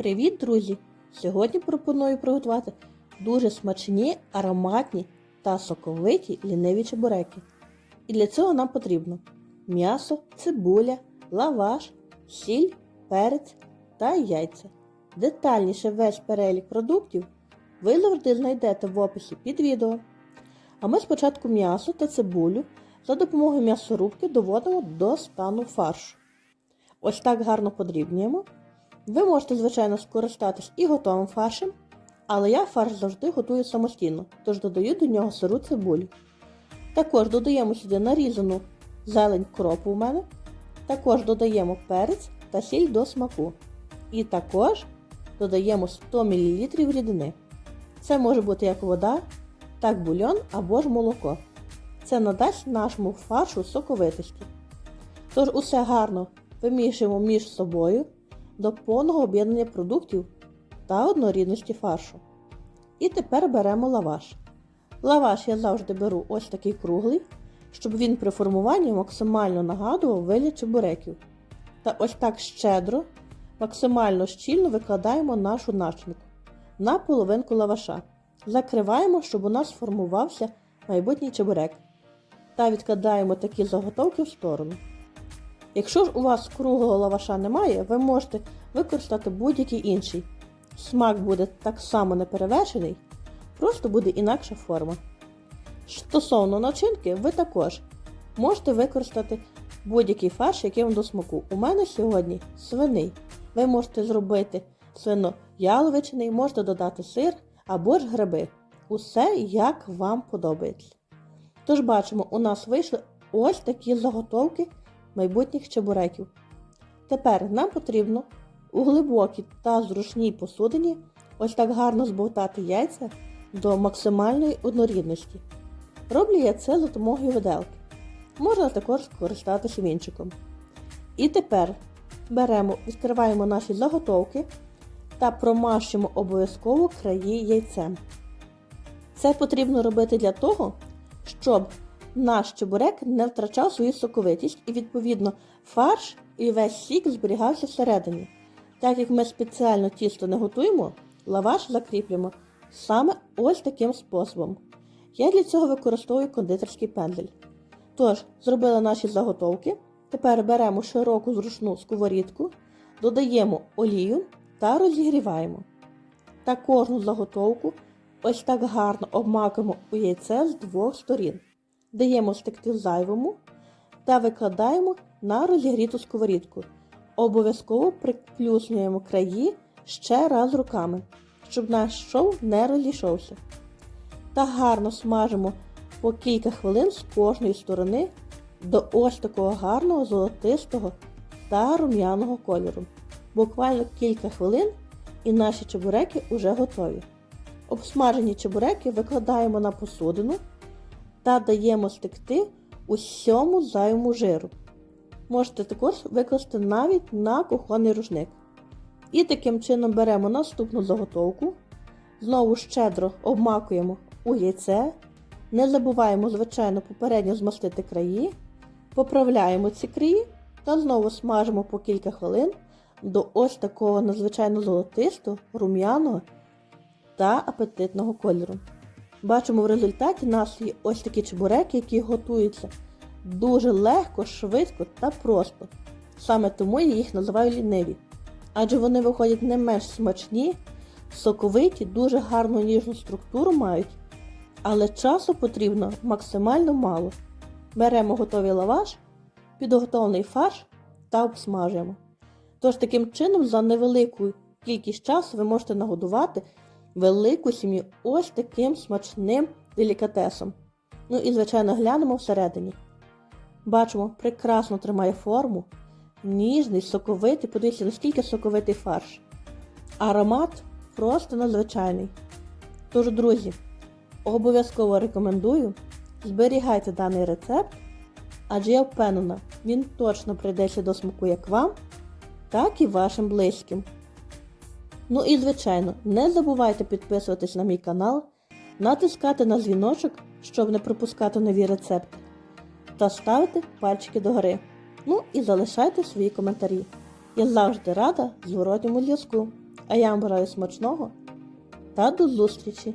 Привіт, друзі! Сьогодні пропоную приготувати дуже смачні, ароматні та соковиті ліниві чебуреки. І для цього нам потрібно м'ясо, цибуля, лаваш, сіль, перець та яйця. Детальніше весь перелік продуктів ви завжди знайдете в описі під відео. А ми спочатку м'ясо та цибулю за допомогою м'ясорубки доводимо до стану фаршу. Ось так гарно подрібнюємо. Ви можете, звичайно, скористатись і готовим фаршем, але я фарш завжди готую самостійно, тож додаю до нього сиру цибулю. Також додаємо сюди нарізану зелень кропу у мене. Також додаємо перець та сіль до смаку. І також додаємо 100 мл рідини. Це може бути як вода, так бульйон або ж молоко. Це надасть нашому фаршу соковитості. Тож усе гарно вимішуємо між собою до повного об'єднання продуктів та однорідності фаршу. І тепер беремо лаваш. Лаваш я завжди беру ось такий круглий, щоб він при формуванні максимально нагадував вигляд чебуреків. Та ось так щедро, максимально щільно викладаємо нашу начинку на половинку лаваша. Закриваємо, щоб у нас сформувався майбутній чебурек. Та відкладаємо такі заготовки в сторону. Якщо ж у вас круглого лаваша немає, ви можете використати будь-який інший. Смак буде так само не перевершений, просто буде інакша форма. Стосовно начинки, ви також можете використати будь-який фарш, який вам до смаку. У мене сьогодні свиний. Ви можете зробити свино-яловичний, можете додати сир або ж гриби. Усе як вам подобається. Тож бачимо, у нас вийшли ось такі заготовки майбутніх чебуреків. Тепер нам потрібно у глибокій та зручній посудині ось так гарно збовтати яйця до максимальної однорідності. Роблю я це за допомогою виделки. Можна також скористатися вінчиком. І тепер беремо, відкриваємо наші заготовки та промащуємо обов'язково краї яйцем. Це потрібно робити для того, щоб наш чебурек не втрачав свою соковитість і, відповідно, фарш і весь сік зберігався всередині. Так як ми спеціально тісто не готуємо, лаваш закріплюємо саме ось таким способом. Я для цього використовую кондитерський пендель. Тож, зробили наші заготовки. Тепер беремо широку зручну сковорідку, додаємо олію та розігріваємо. Та кожну заготовку ось так гарно обмакуємо у яйце з двох сторін даємо стекти зайвому та викладаємо на розігріту сковорідку. Обов'язково приплюснюємо краї ще раз руками, щоб наш шов не розійшовся. Та гарно смажимо по кілька хвилин з кожної сторони до ось такого гарного золотистого та рум'яного кольору. Буквально кілька хвилин і наші чебуреки вже готові. Обсмажені чебуреки викладаємо на посудину та даємо стекти усьому зайвому жиру. Можете також викласти навіть на кухонний рушник. І таким чином беремо наступну заготовку, знову щедро обмакуємо у яйце, не забуваємо, звичайно, попередньо змастити краї, поправляємо ці краї та знову смажимо по кілька хвилин до ось такого надзвичайно золотистого, рум'яного та апетитного кольору. Бачимо в результаті є ось такі чебуреки, які готуються дуже легко, швидко та просто. Саме тому я їх називаю ліниві. Адже вони виходять не менш смачні, соковиті, дуже гарну ніжну структуру мають, але часу потрібно максимально мало. Беремо готовий лаваш, підготовлений фарш та обсмажуємо. Тож таким чином за невелику кількість часу ви можете нагодувати велику сім'ю ось таким смачним делікатесом. Ну і, звичайно, глянемо всередині. Бачимо, прекрасно тримає форму, ніжний, соковитий, подивіться, наскільки соковитий фарш. Аромат просто надзвичайний. Тож, друзі, обов'язково рекомендую зберігайте даний рецепт, адже я впевнена, він точно прийдеться до смаку як вам, так і вашим близьким. Ну і, звичайно, не забувайте підписуватись на мій канал, натискати на дзвіночок, щоб не пропускати нові рецепти, та ставити пальчики догори. Ну і залишайте свої коментарі. Я завжди рада зворотньому зв'язку. А я вам бажаю смачного та до зустрічі!